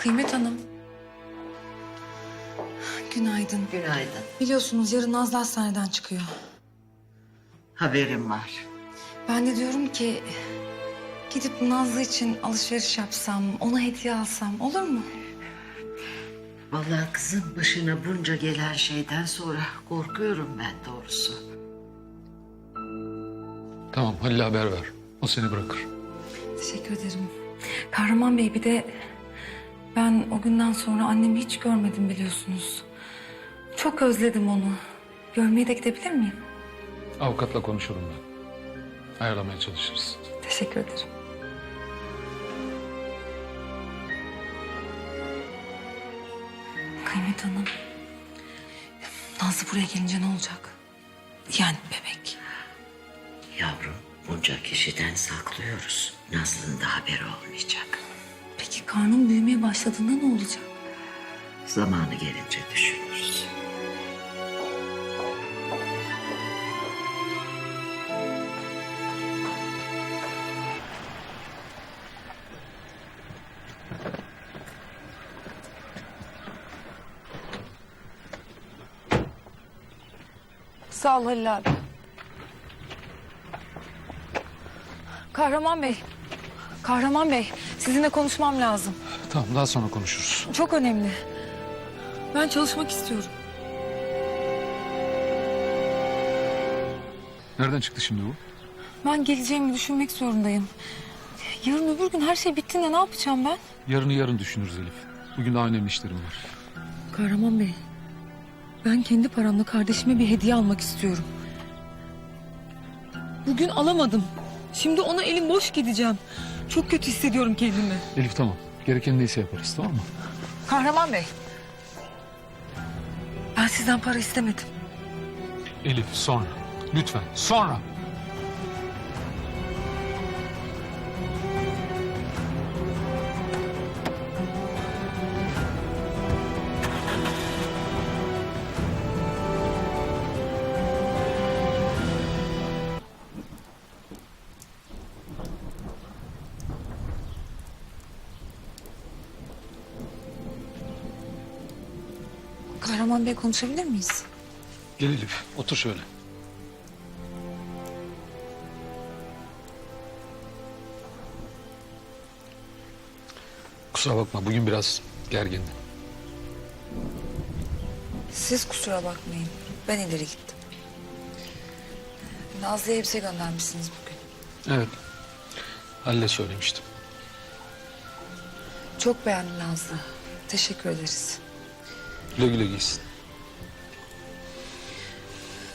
Kıymet Hanım. Günaydın. Günaydın. Biliyorsunuz yarın Nazlı hastaneden çıkıyor. Haberim var. Ben de diyorum ki gidip Nazlı için alışveriş yapsam, ona hediye alsam olur mu? Vallahi kızım başına bunca gelen şeyden sonra korkuyorum ben doğrusu. Tamam Halil'e haber ver. O seni bırakır. Teşekkür ederim. Kahraman Bey bir de ben o günden sonra annemi hiç görmedim biliyorsunuz. Çok özledim onu. Görmeye de gidebilir miyim? Avukatla konuşurum ben. Ayarlamaya çalışırız. Teşekkür ederim. Kıymet Hanım. Nazlı buraya gelince ne olacak? Yani bebek. Yavrum bunca kişiden saklıyoruz. Nazlı'nın da haberi olmayacak. Karnım büyümeye başladığında ne olacak? Zamanı gelince düşünürüz. Sağ ol Halil abi. Kahraman Bey. Kahraman Bey, sizinle konuşmam lazım. Tamam daha sonra konuşuruz. Çok önemli. Ben çalışmak istiyorum. Nereden çıktı şimdi bu? Ben geleceğimi düşünmek zorundayım. Yarın öbür gün her şey bittiğinde ne yapacağım ben? Yarını yarın düşünürüz Elif. Bugün daha önemli işlerim var. Kahraman Bey, ben kendi paramla kardeşime bir hediye almak istiyorum. Bugün alamadım. Şimdi ona elim boş gideceğim. Çok kötü hissediyorum kendimi. Elif tamam. Gereken neyse yaparız tamam mı? Kahraman Bey. Ben sizden para istemedim. Elif sonra. Lütfen sonra. Kahraman Bey konuşabilir miyiz? Gel Elif otur şöyle. Kusura bakma bugün biraz gergindim. Siz kusura bakmayın. Ben ileri gittim. Nazlı'ya elbise göndermişsiniz bugün. Evet. Halil'e söylemiştim. Çok beğendim Nazlı. Teşekkür ederiz. Güle güle giysin.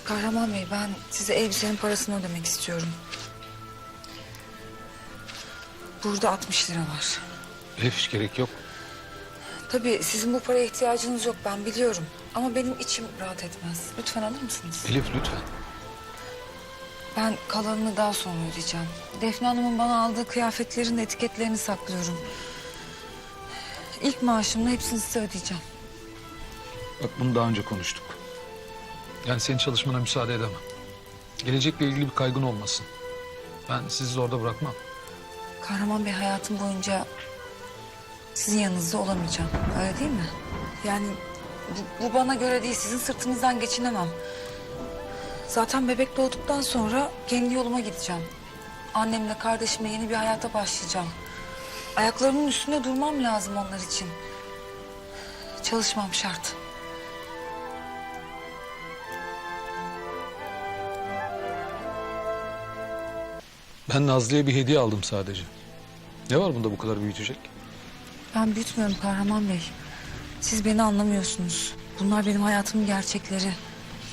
Kahraman Bey ben size elbisenin parasını ödemek istiyorum. Burada 60 lira var. Hiç gerek yok. Tabii sizin bu paraya ihtiyacınız yok ben biliyorum. Ama benim içim rahat etmez. Lütfen alır mısınız? Elif lütfen. Ben kalanını daha sonra ödeyeceğim. Defne Hanım'ın bana aldığı kıyafetlerin etiketlerini saklıyorum. İlk maaşımla hepsini size ödeyeceğim. Bak bunu daha önce konuştuk. Yani senin çalışmana müsaade edemem. Gelecekle ilgili bir kaygın olmasın. Ben sizi zorda bırakmam. Kahraman Bey hayatım boyunca sizin yanınızda olamayacağım. Öyle değil mi? Yani bu, bu bana göre değil. Sizin sırtınızdan geçinemem. Zaten bebek doğduktan sonra kendi yoluma gideceğim. Annemle kardeşimle yeni bir hayata başlayacağım. Ayaklarımın üstünde durmam lazım onlar için. Çalışmam şart. Ben Nazlı'ya bir hediye aldım sadece. Ne var bunda bu kadar büyütecek? Ben büyütmüyorum Kahraman Bey. Siz beni anlamıyorsunuz. Bunlar benim hayatımın gerçekleri.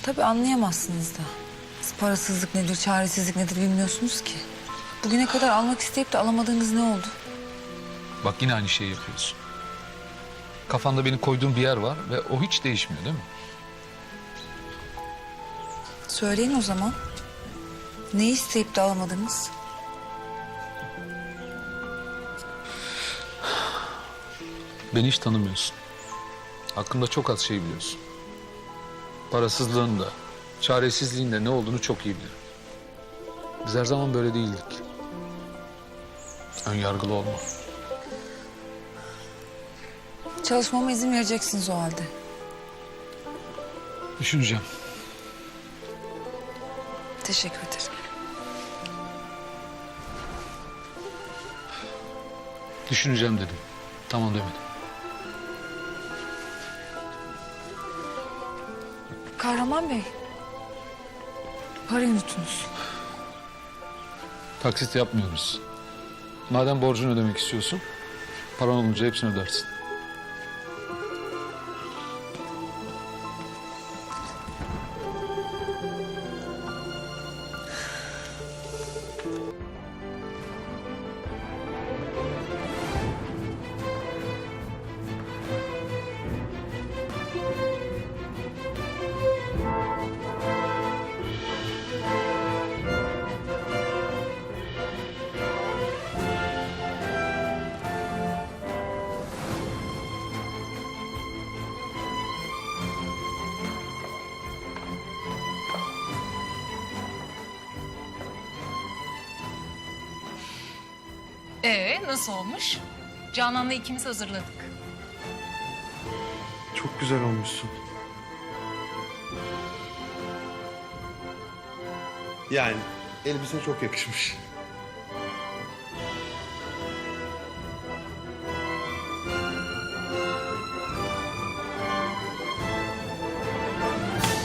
Tabii anlayamazsınız da. Siz parasızlık nedir, çaresizlik nedir bilmiyorsunuz ki. Bugüne kadar almak isteyip de alamadığınız ne oldu? Bak yine aynı şeyi yapıyorsun. Kafanda beni koyduğun bir yer var ve o hiç değişmiyor değil mi? Söyleyin o zaman. Ne isteyip de alamadınız? Beni hiç tanımıyorsun. Hakkında çok az şey biliyorsun. Parasızlığın da, çaresizliğin de ne olduğunu çok iyi bilirim. Biz her zaman böyle değildik. Ön yargılı olma. Çalışmama izin vereceksiniz o halde. Düşüneceğim. Teşekkür ederim. Düşüneceğim dedim. Tamam demedim. Kahraman Bey. Parayı unuttunuz. Taksit yapmıyoruz. Madem borcunu ödemek istiyorsun, paran olunca hepsini ödersin. Ee nasıl olmuş? Canan'la ikimiz hazırladık. Çok güzel olmuşsun. Yani elbise çok yakışmış.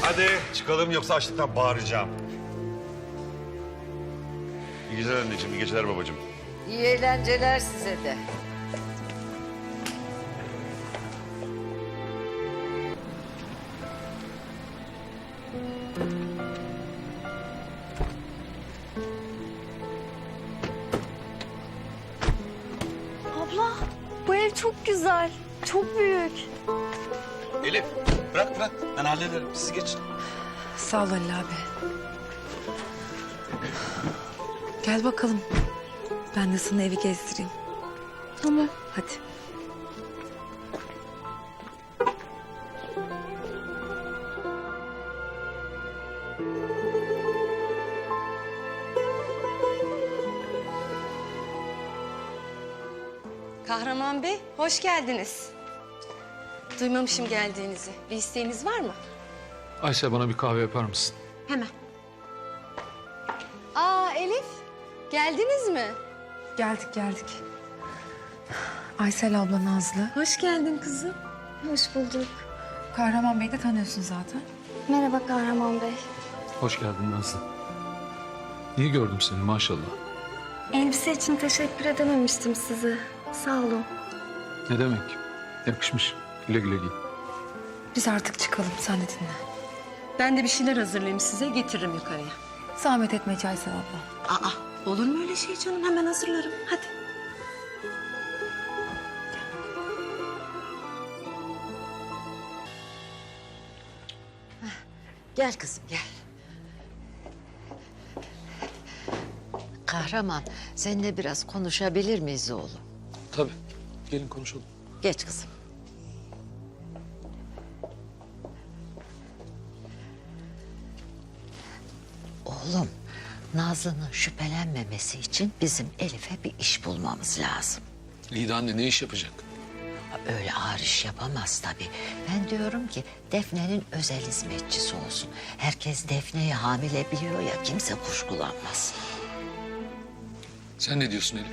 Hadi çıkalım yoksa açlıktan bağıracağım. İyi geceler anneciğim, iyi geceler babacığım. İyi eğlenceler size de. Abla bu ev çok güzel. Çok büyük. Elif bırak bırak ben hallederim siz geçin. Sağ ol Halil abi. Gel bakalım. Ben de sana evi gezdireyim. Tamam. Hadi. Kahraman Bey hoş geldiniz. Duymamışım geldiğinizi. Bir isteğiniz var mı? Ayşe bana bir kahve yapar mısın? Hemen. Aa Elif geldiniz mi? Geldik geldik. Aysel abla Nazlı. Hoş geldin kızım. Hoş bulduk. Kahraman Bey de tanıyorsun zaten. Merhaba Kahraman Bey. Hoş geldin Nazlı. İyi gördüm seni maşallah. Elbise için teşekkür edememiştim size. Sağ olun. Ne demek? Yakışmış. Güle güle giy. Biz artık çıkalım sen de dinle. Ben de bir şeyler hazırlayayım size getiririm yukarıya. Zahmet etme hiç Aysel abla. Aa olur mu öyle şey canım hemen hazırlarım hadi. Gel kızım gel. Kahraman seninle biraz konuşabilir miyiz oğlum? Tabii. Gelin konuşalım. Geç kızım. Oğlum, Nazlı'nın şüphelenmemesi için bizim Elif'e bir iş bulmamız lazım. De anne ne iş yapacak? Öyle ağır iş yapamaz tabii. Ben diyorum ki Defne'nin özel hizmetçisi olsun. Herkes Defne'yi hamile biliyor ya kimse kuşkulanmaz. Sen ne diyorsun Elif?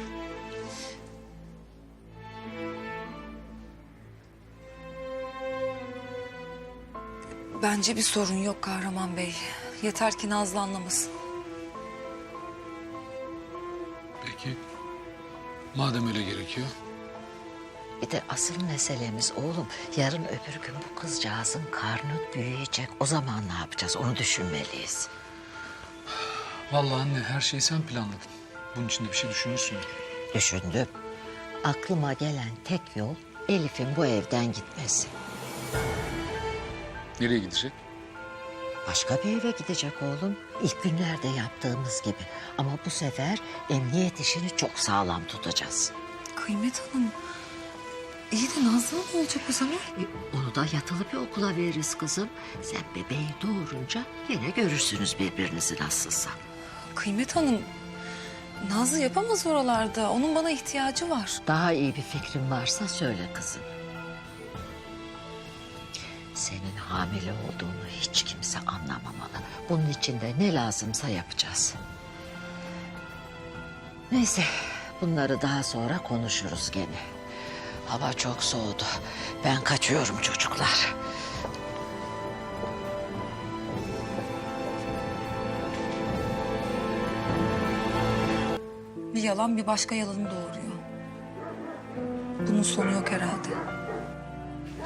Bence bir sorun yok Kahraman Bey. Yeter ki Nazlı anlamasın. Madem öyle gerekiyor. Bir de asıl meselemiz oğlum yarın öbür gün bu kızcağızın karnı büyüyecek. O zaman ne yapacağız onu düşünmeliyiz. Vallahi anne her şeyi sen planladın. Bunun için de bir şey düşünürsün. Düşündüm. Aklıma gelen tek yol Elif'in bu evden gitmesi. Nereye gidecek? Başka bir eve gidecek oğlum. İlk günlerde yaptığımız gibi. Ama bu sefer emniyet işini çok sağlam tutacağız. Kıymet Hanım. İyi de Nazlı ne olacak o zaman? E, onu da yatılı bir okula veririz kızım. Sen bebeği doğurunca yine görürsünüz birbirinizi nasılsa. Kıymet Hanım. Nazlı yapamaz oralarda. Onun bana ihtiyacı var. Daha iyi bir fikrin varsa söyle kızım. Senin hamile olduğunu hiç kimse anlamamalı. Bunun için de ne lazımsa yapacağız. Neyse bunları daha sonra konuşuruz gene. Hava çok soğudu. Ben kaçıyorum çocuklar. Bir yalan bir başka yalanı doğuruyor. Bunun sonu yok herhalde.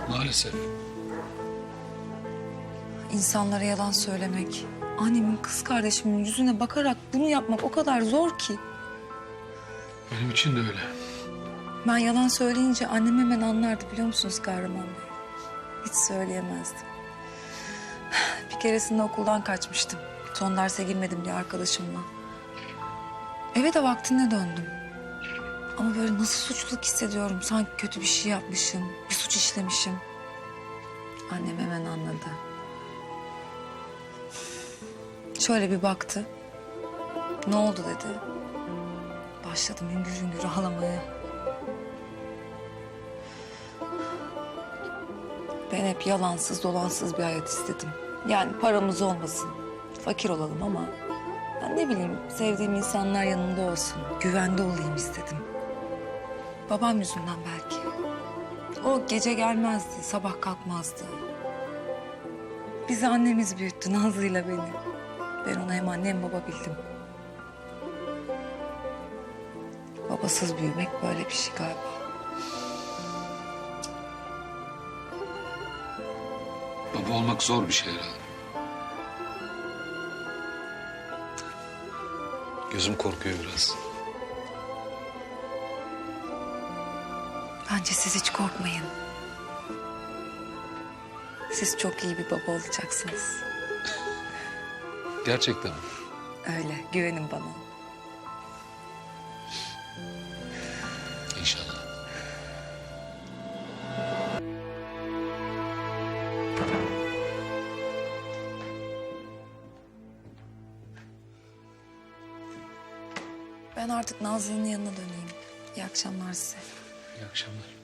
Maalesef. İnsanlara yalan söylemek, annemin kız kardeşimin yüzüne bakarak bunu yapmak o kadar zor ki. Benim için de öyle. Ben yalan söyleyince annem hemen anlardı biliyor musunuz Kahraman Bey? Hiç söyleyemezdim. Bir keresinde okuldan kaçmıştım. Son derse girmedim diye arkadaşımla. Eve de vaktinde döndüm. Ama böyle nasıl suçluluk hissediyorum. Sanki kötü bir şey yapmışım, bir suç işlemişim. Annem hemen anladı. Şöyle bir baktı. Ne oldu dedi. Başladım hüngür hüngür ağlamaya. Ben hep yalansız dolansız bir hayat istedim. Yani paramız olmasın, fakir olalım ama... Ben ne bileyim sevdiğim insanlar yanında olsun, güvende olayım istedim. Babam yüzünden belki. O gece gelmezdi, sabah kalkmazdı. Bizi annemiz büyüttü Nazlı'yla beni. Ben ona hem anne hem baba bildim. Babasız büyümek böyle bir şey galiba. Baba olmak zor bir şey herhalde. Gözüm korkuyor biraz. Bence siz hiç korkmayın. Siz çok iyi bir baba olacaksınız. Gerçekten mi? Öyle, güvenin bana. İnşallah. Ben artık Nazlı'nın yanına döneyim. İyi akşamlar size. İyi akşamlar.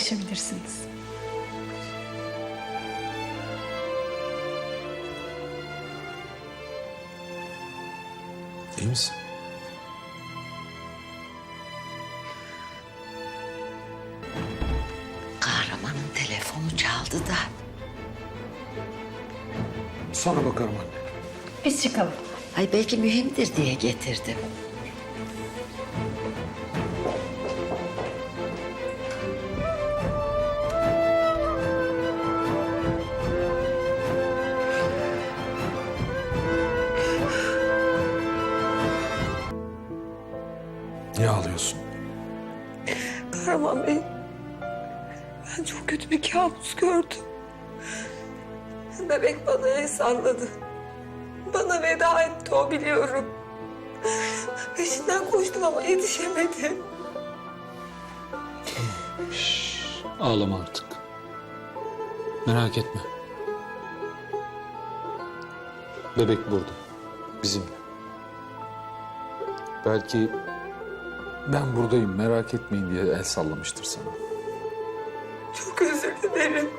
Yaklaşabilirsiniz. İyi misin? Kahramanın telefonu çaldı da. Sonra bakarım anne. Biz çıkalım. Ay belki mühimdir diye getirdim. Salladı. Bana veda etti o biliyorum. Peşinden koştum ama yetişemedim. Ağlama artık. Merak etme. Bebek burada. Bizimle. Belki ben buradayım merak etmeyin diye el sallamıştır sana. Çok özür dilerim.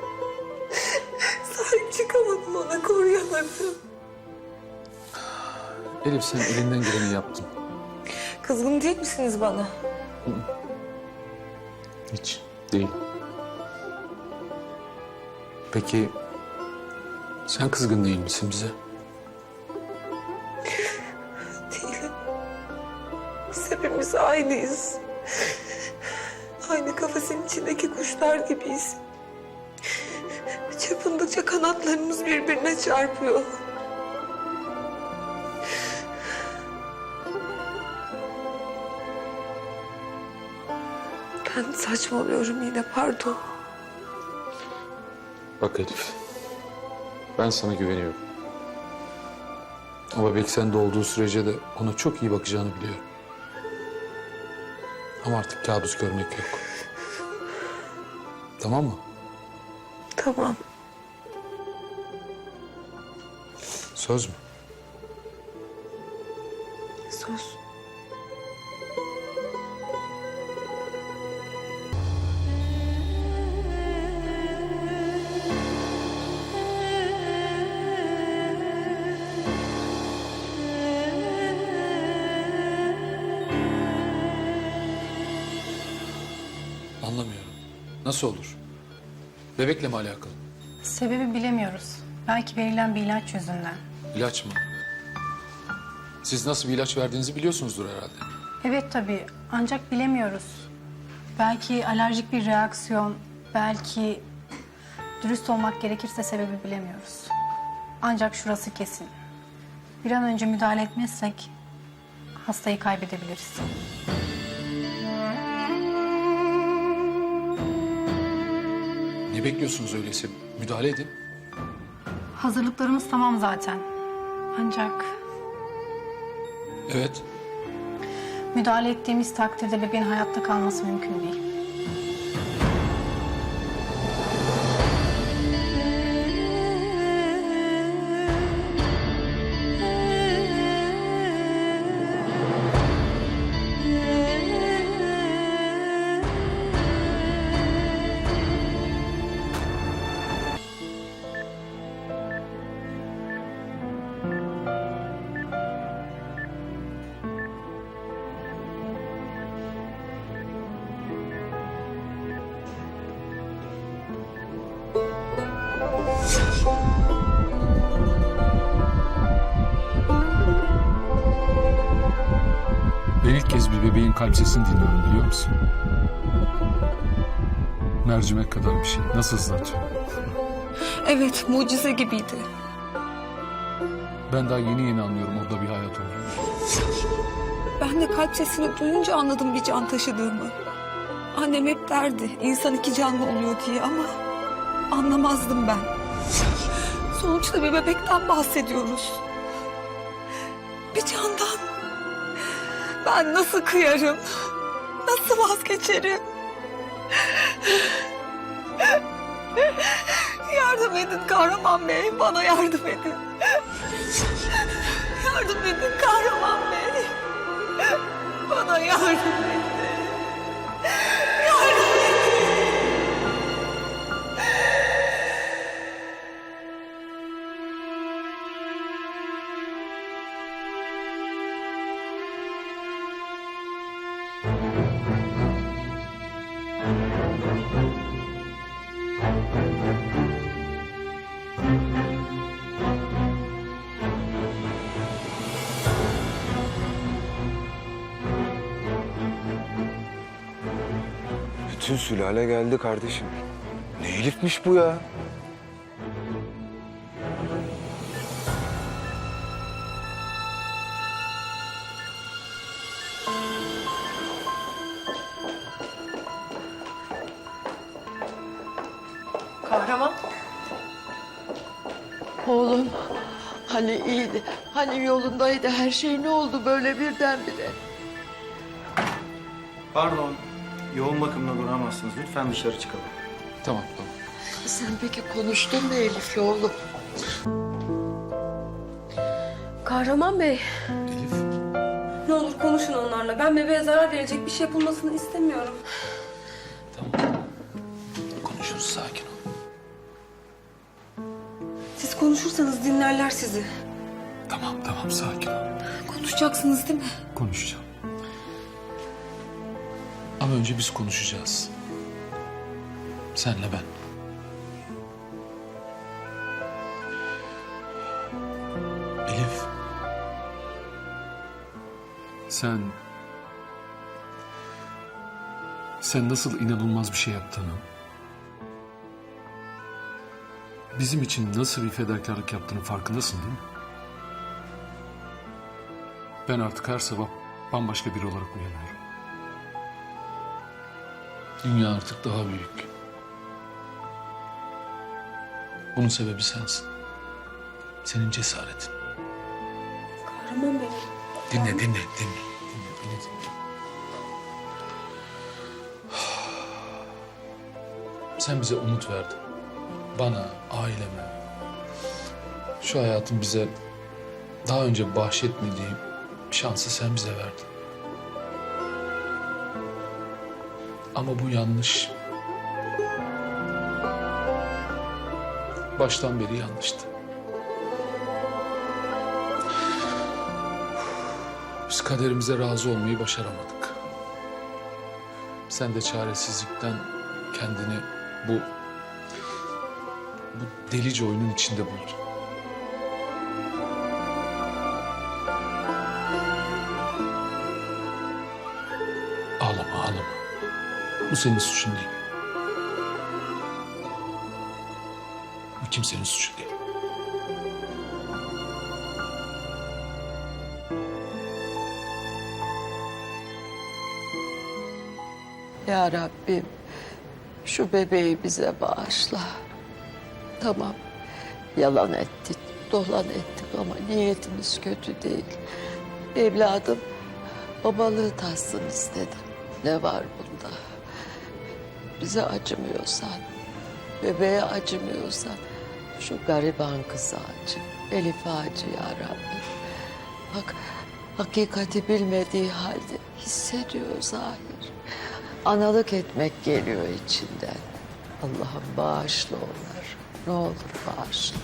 Ona, koruyamadım. Elif sen elinden geleni yaptın. Kızgın değil misiniz bana? Hiç değil. Peki sen kızgın değil misin bize? Değilim. Biz hepimiz aynıyız. Aynı kafesin içindeki kuşlar gibiyiz. Çırpındıkça kanatlarımız birbirine çarpıyor. Ben saçmalıyorum yine pardon. Bak Elif. Ben sana güveniyorum. O bebek sende olduğu sürece de ona çok iyi bakacağını biliyorum. Ama artık kabus görmek yok. Tamam mı? Tamam. Söz mü? Söz. Anlamıyorum. Nasıl olur? Bebekle mi alakalı? Sebebi bilemiyoruz. Belki verilen bir ilaç yüzünden. İlaç mı? Siz nasıl bir ilaç verdiğinizi biliyorsunuzdur herhalde. Evet tabii ancak bilemiyoruz. Belki alerjik bir reaksiyon, belki dürüst olmak gerekirse sebebi bilemiyoruz. Ancak şurası kesin. Bir an önce müdahale etmezsek hastayı kaybedebiliriz. Ne bekliyorsunuz öyleyse? Müdahale edin. Hazırlıklarımız tamam zaten. Ancak Evet. müdahale ettiğimiz takdirde bebeğin hayatta kalması mümkün değil. Ben ilk kez bir bebeğin kalp sesini dinliyorum biliyor musun? Mercimek kadar bir şey. Nasıl hızlatıyor? Evet mucize gibiydi. Ben daha yeni yeni anlıyorum orada bir hayat olduğunu. Ben de kalp sesini duyunca anladım bir can taşıdığımı. Annem hep derdi insan iki canlı oluyor diye ama anlamazdım ben. Sonuçta bir bebekten bahsediyoruz. Bir candan. Ben nasıl kıyarım? Nasıl vazgeçerim? Yardım edin kahraman bey. Bana yardım edin. Yardım edin kahraman bey. Bana yardım edin. Bütün sülale geldi kardeşim. Ne Elif'miş bu ya? Kahraman. Oğlum. Hani iyiydi. Hani yolundaydı. Her şey ne oldu böyle birdenbire? Pardon, yoğun bakımda duramazsınız. Lütfen dışarı çıkalım. Tamam tamam. Sen peki konuştun mu Elif'le oğlum? Kahraman Bey. Elif. Ne olur konuşun onlarla. Ben bebeğe zarar verecek bir şey yapılmasını istemiyorum. Tamam. Konuşuruz sakin ol. Siz konuşursanız dinlerler sizi. Tamam tamam sakin ol. Konuşacaksınız değil mi? Konuşacağım. Önce biz konuşacağız. Senle ben. Elif. Sen... Sen nasıl inanılmaz bir şey yaptığını... Bizim için nasıl bir fedakarlık yaptığını farkındasın değil mi? Ben artık her sabah bambaşka biri olarak uyanıyorum. Dünya artık daha büyük. Bunun sebebi sensin. Senin cesaretin. Kahraman Bey. Dinle, dinle, dinle. Dinle, beni dinle. Sen bize umut verdin. bana, aileme, şu hayatın bize daha önce bahşetmediği şansı sen bize verdin. Ama bu yanlış. Baştan beri yanlıştı. Biz kaderimize razı olmayı başaramadık. Sen de çaresizlikten kendini bu bu delice oyunun içinde buldun. Bu senin suçun değil. Bu kimsenin suçu değil. Ya Rabbim şu bebeği bize bağışla. Tamam yalan ettik, dolan ettik ama niyetimiz kötü değil. Evladım babalığı tatsın istedim. Ne var bunda? Bize acımıyorsan, bebeğe acımıyorsan şu gariban kıza acı. Elif acı ya Rabbim. Bak hakikati bilmediği halde hissediyor zahir. Analık etmek geliyor içinden. Allah'ım bağışla onları. Ne olur bağışla.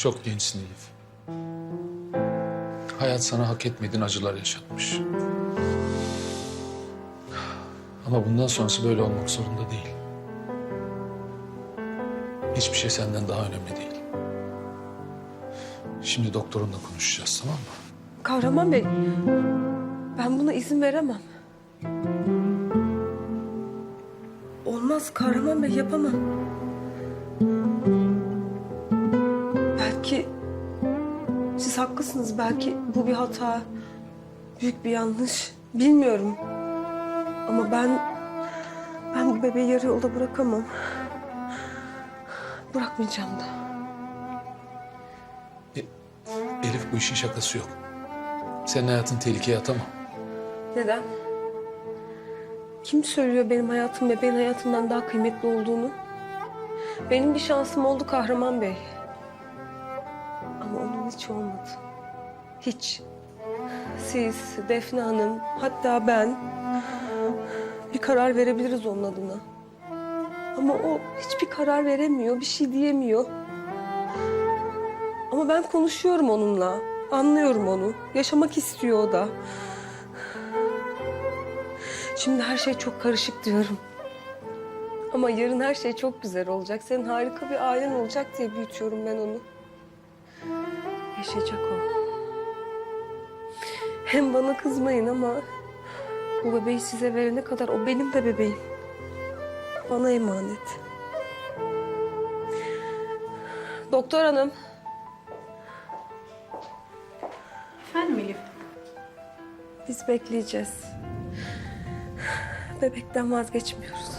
Çok gençsin Elif. Hayat sana hak etmediğin acılar yaşatmış. Ama bundan sonrası böyle olmak zorunda değil. Hiçbir şey senden daha önemli değil. Şimdi doktorunla konuşacağız tamam mı? Kahraman Bey, ben buna izin veremem. Olmaz Kahraman Bey, yapamam. Siz haklısınız, belki bu bir hata, büyük bir yanlış. Bilmiyorum. Ama ben, ben bu bebeği yarı yolda bırakamam. Bırakmayacağım da. Elif bu işin şakası yok. Senin hayatın tehlikeye atamam. Neden? Kim söylüyor benim hayatım bebeğin hayatından daha kıymetli olduğunu? Benim bir şansım oldu Kahraman Bey. Hiç olmadı. Hiç. Siz, Defne Hanım, hatta ben bir karar verebiliriz onun adına. Ama o hiçbir karar veremiyor, bir şey diyemiyor. Ama ben konuşuyorum onunla. Anlıyorum onu. Yaşamak istiyor o da. Şimdi her şey çok karışık diyorum. Ama yarın her şey çok güzel olacak. Senin harika bir ailen olacak diye büyütüyorum ben onu. Yaşayacak o. Hem bana kızmayın ama bu bebeği size verene kadar o benim de bebeğim. Bana emanet. Doktor hanım. Efendim Elif? Biz bekleyeceğiz. Bebekten vazgeçmiyoruz.